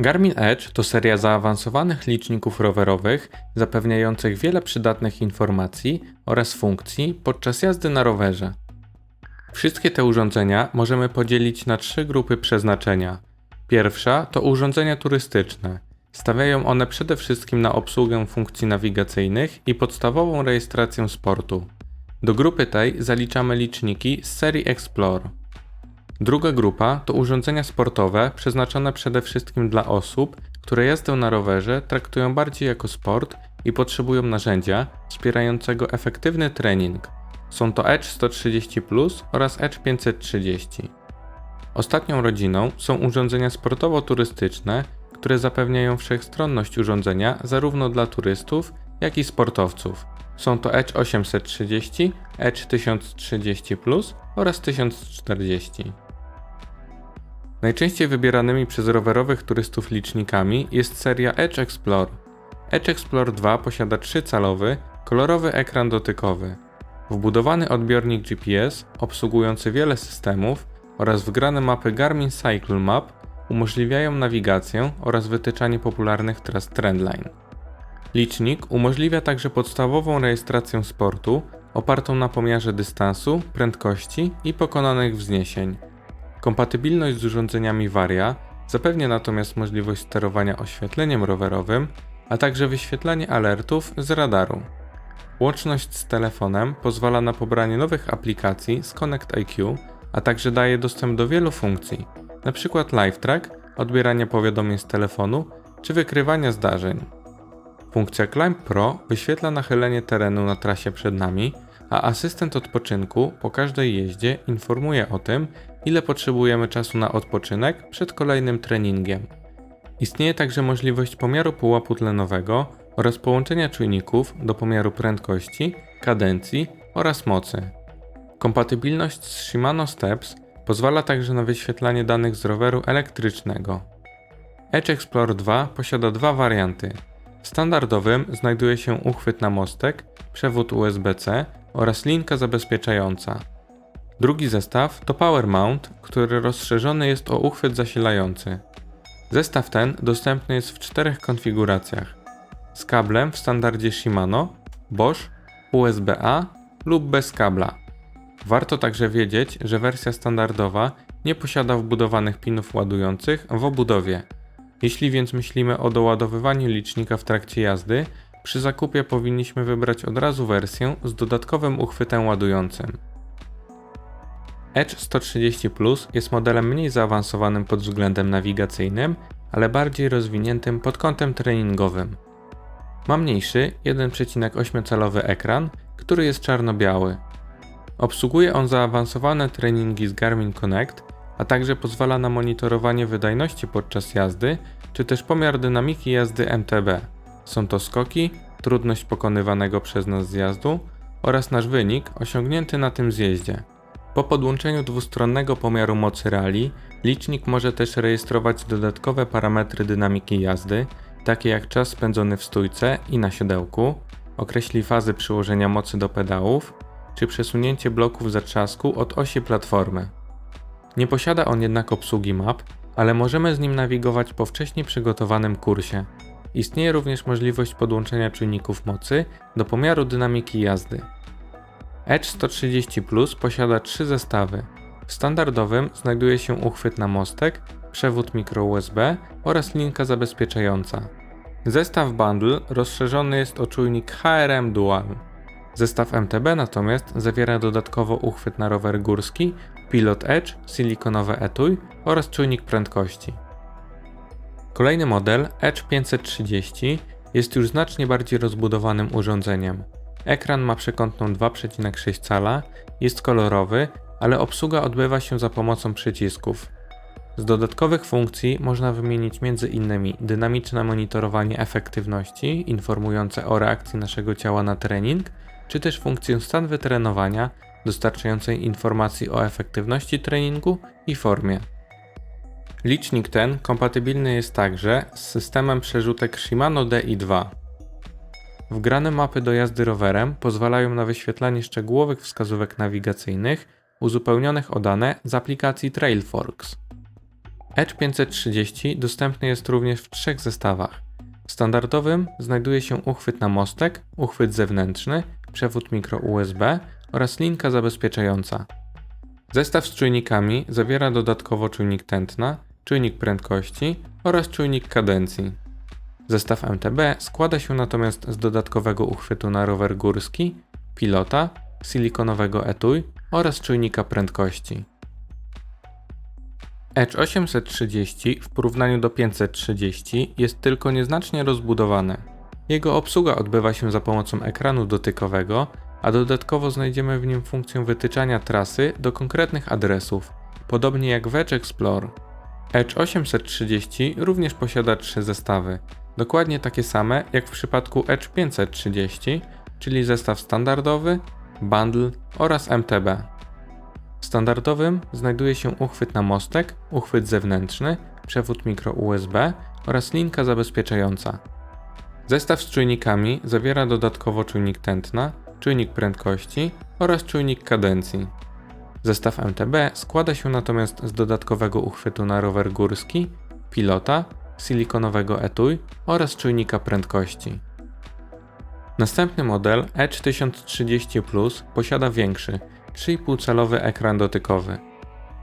Garmin Edge to seria zaawansowanych liczników rowerowych zapewniających wiele przydatnych informacji oraz funkcji podczas jazdy na rowerze. Wszystkie te urządzenia możemy podzielić na trzy grupy przeznaczenia. Pierwsza to urządzenia turystyczne. Stawiają one przede wszystkim na obsługę funkcji nawigacyjnych i podstawową rejestrację sportu. Do grupy tej zaliczamy liczniki z serii Explore. Druga grupa to urządzenia sportowe przeznaczone przede wszystkim dla osób, które jazdę na rowerze traktują bardziej jako sport i potrzebują narzędzia wspierającego efektywny trening. Są to Edge 130 Plus oraz Edge 530. Ostatnią rodziną są urządzenia sportowo-turystyczne, które zapewniają wszechstronność urządzenia zarówno dla turystów, jak i sportowców. Są to Edge 830, Edge 1030 Plus oraz 1040. Najczęściej wybieranymi przez rowerowych turystów licznikami jest seria Edge Explore. Edge Explore 2 posiada 3-calowy, kolorowy ekran dotykowy, wbudowany odbiornik GPS obsługujący wiele systemów oraz wgrane mapy Garmin Cycle Map umożliwiają nawigację oraz wytyczanie popularnych tras Trendline. Licznik umożliwia także podstawową rejestrację sportu opartą na pomiarze dystansu, prędkości i pokonanych wzniesień. Kompatybilność z urządzeniami Varia zapewnia natomiast możliwość sterowania oświetleniem rowerowym, a także wyświetlanie alertów z radaru. Łączność z telefonem pozwala na pobranie nowych aplikacji z Connect IQ, a także daje dostęp do wielu funkcji, np. live track, odbieranie powiadomień z telefonu czy wykrywania zdarzeń. Funkcja Climb Pro wyświetla nachylenie terenu na trasie przed nami, a asystent odpoczynku po każdej jeździe informuje o tym, ile potrzebujemy czasu na odpoczynek przed kolejnym treningiem. Istnieje także możliwość pomiaru pułapu tlenowego oraz połączenia czujników do pomiaru prędkości, kadencji oraz mocy. Kompatybilność z Shimano Steps pozwala także na wyświetlanie danych z roweru elektrycznego. Edge Explorer 2 posiada dwa warianty. W standardowym znajduje się uchwyt na mostek, przewód USB-C oraz linka zabezpieczająca. Drugi zestaw to Power Mount, który rozszerzony jest o uchwyt zasilający. Zestaw ten dostępny jest w czterech konfiguracjach: z kablem w standardzie Shimano, Bosch, USB-A lub bez kabla. Warto także wiedzieć, że wersja standardowa nie posiada wbudowanych pinów ładujących w obudowie. Jeśli więc myślimy o doładowywaniu licznika w trakcie jazdy, przy zakupie powinniśmy wybrać od razu wersję z dodatkowym uchwytem ładującym. Edge 130 Plus jest modelem mniej zaawansowanym pod względem nawigacyjnym, ale bardziej rozwiniętym pod kątem treningowym. Ma mniejszy 1,8-calowy ekran, który jest czarno-biały. Obsługuje on zaawansowane treningi z Garmin Connect, a także pozwala na monitorowanie wydajności podczas jazdy, czy też pomiar dynamiki jazdy MTB. Są to skoki, trudność pokonywanego przez nas zjazdu oraz nasz wynik osiągnięty na tym zjeździe. Po podłączeniu dwustronnego pomiaru mocy rali, licznik może też rejestrować dodatkowe parametry dynamiki jazdy, takie jak czas spędzony w stójce i na siodełku, określi fazy przyłożenia mocy do pedałów, czy przesunięcie bloków zatrzasku od osi platformy. Nie posiada on jednak obsługi map, ale możemy z nim nawigować po wcześniej przygotowanym kursie. Istnieje również możliwość podłączenia czujników mocy do pomiaru dynamiki jazdy. Edge 130 Plus posiada trzy zestawy. W standardowym znajduje się uchwyt na mostek, przewód micro USB oraz linka zabezpieczająca. Zestaw Bundle rozszerzony jest o czujnik HRM Dual. Zestaw MTB natomiast zawiera dodatkowo uchwyt na rower górski, Pilot Edge, silikonowe etui oraz czujnik prędkości. Kolejny model Edge 530 jest już znacznie bardziej rozbudowanym urządzeniem. Ekran ma przekątną 2,6 cala, jest kolorowy, ale obsługa odbywa się za pomocą przycisków. Z dodatkowych funkcji można wymienić m.in. dynamiczne monitorowanie efektywności informujące o reakcji naszego ciała na trening czy też funkcję stan wytrenowania dostarczającej informacji o efektywności treningu i formie. Licznik ten kompatybilny jest także z systemem przerzutek Shimano DI2. Wgrane mapy do jazdy rowerem pozwalają na wyświetlanie szczegółowych wskazówek nawigacyjnych uzupełnionych o dane z aplikacji Trailforks. Edge 530 dostępny jest również w trzech zestawach. W standardowym znajduje się uchwyt na mostek, uchwyt zewnętrzny, przewód mikro USB oraz linka zabezpieczająca. Zestaw z czujnikami zawiera dodatkowo czujnik tętna, czujnik prędkości oraz czujnik kadencji. Zestaw MTB składa się natomiast z dodatkowego uchwytu na rower górski, pilota, silikonowego etui oraz czujnika prędkości. Edge 830 w porównaniu do 530 jest tylko nieznacznie rozbudowany. Jego obsługa odbywa się za pomocą ekranu dotykowego, a dodatkowo znajdziemy w nim funkcję wytyczania trasy do konkretnych adresów, podobnie jak w Edge Explorer. Edge 830 również posiada trzy zestawy, dokładnie takie same jak w przypadku Edge 530, czyli zestaw standardowy, bundle oraz MTB. W standardowym znajduje się uchwyt na mostek, uchwyt zewnętrzny, przewód mikro USB oraz linka zabezpieczająca. Zestaw z czujnikami zawiera dodatkowo czujnik tętna, czujnik prędkości oraz czujnik kadencji. Zestaw MTB składa się natomiast z dodatkowego uchwytu na rower górski, pilota, silikonowego etui oraz czujnika prędkości. Następny model Edge 1030 Plus posiada większy, 3,5-calowy ekran dotykowy.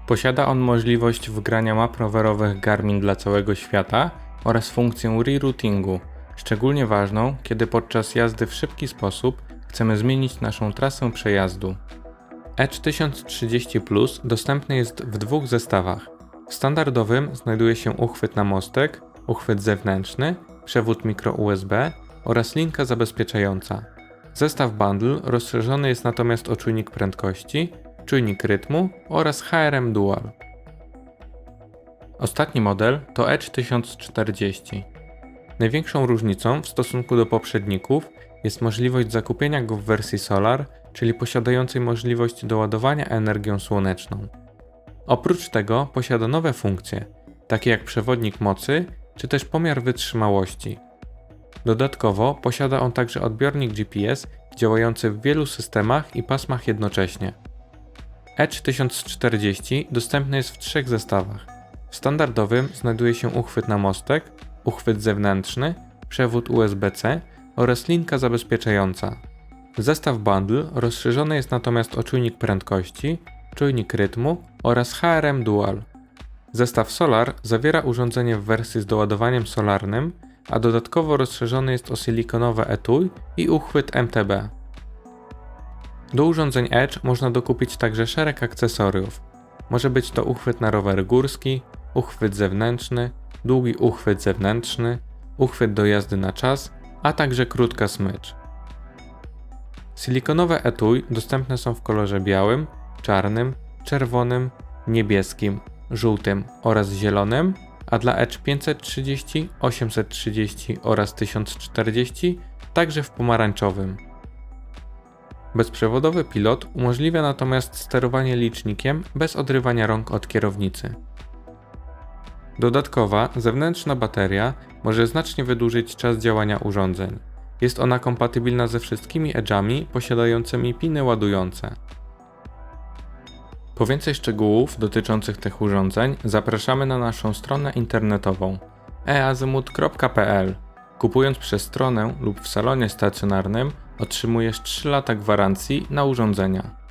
Posiada on możliwość wgrania map rowerowych Garmin dla całego świata oraz funkcję reroutingu, szczególnie ważną, kiedy podczas jazdy w szybki sposób chcemy zmienić naszą trasę przejazdu. Edge 1030 Plus dostępny jest w dwóch zestawach. W standardowym znajduje się uchwyt na mostek, uchwyt zewnętrzny, przewód mikro USB oraz linka zabezpieczająca. Zestaw bundle rozszerzony jest natomiast o czujnik prędkości, czujnik rytmu oraz HRM Dual. Ostatni model to Edge 1040. Największą różnicą w stosunku do poprzedników jest możliwość zakupienia go w wersji Solar, czyli posiadającej możliwość doładowania energią słoneczną. Oprócz tego posiada nowe funkcje, takie jak przewodnik mocy czy też pomiar wytrzymałości. Dodatkowo posiada on także odbiornik GPS działający w wielu systemach i pasmach jednocześnie. Edge 1040 dostępny jest w trzech zestawach. W standardowym znajduje się uchwyt na mostek, uchwyt zewnętrzny, przewód USB-C oraz linka zabezpieczająca. Zestaw bundle rozszerzony jest natomiast o czujnik prędkości, czujnik rytmu oraz HRM Dual. Zestaw Solar zawiera urządzenie w wersji z doładowaniem solarnym, a dodatkowo rozszerzony jest o silikonowe etui i uchwyt MTB. Do urządzeń Edge można dokupić także szereg akcesoriów. Może być to uchwyt na rower górski, uchwyt zewnętrzny, długi uchwyt zewnętrzny, uchwyt do jazdy na czas, a także krótka smycz. Silikonowe etui dostępne są w kolorze białym, czarnym, czerwonym, niebieskim, żółtym oraz zielonym, a dla Edge 530, 830 oraz 1040 także w pomarańczowym. Bezprzewodowy pilot umożliwia natomiast sterowanie licznikiem bez odrywania rąk od kierownicy. Dodatkowa, zewnętrzna bateria może znacznie wydłużyć czas działania urządzeń. Jest ona kompatybilna ze wszystkimi Edge'ami posiadającymi piny ładujące. Po więcej szczegółów dotyczących tych urządzeń zapraszamy na naszą stronę internetową eazymut.pl. Kupując przez stronę lub w salonie stacjonarnym otrzymujesz 3 lata gwarancji na urządzenia.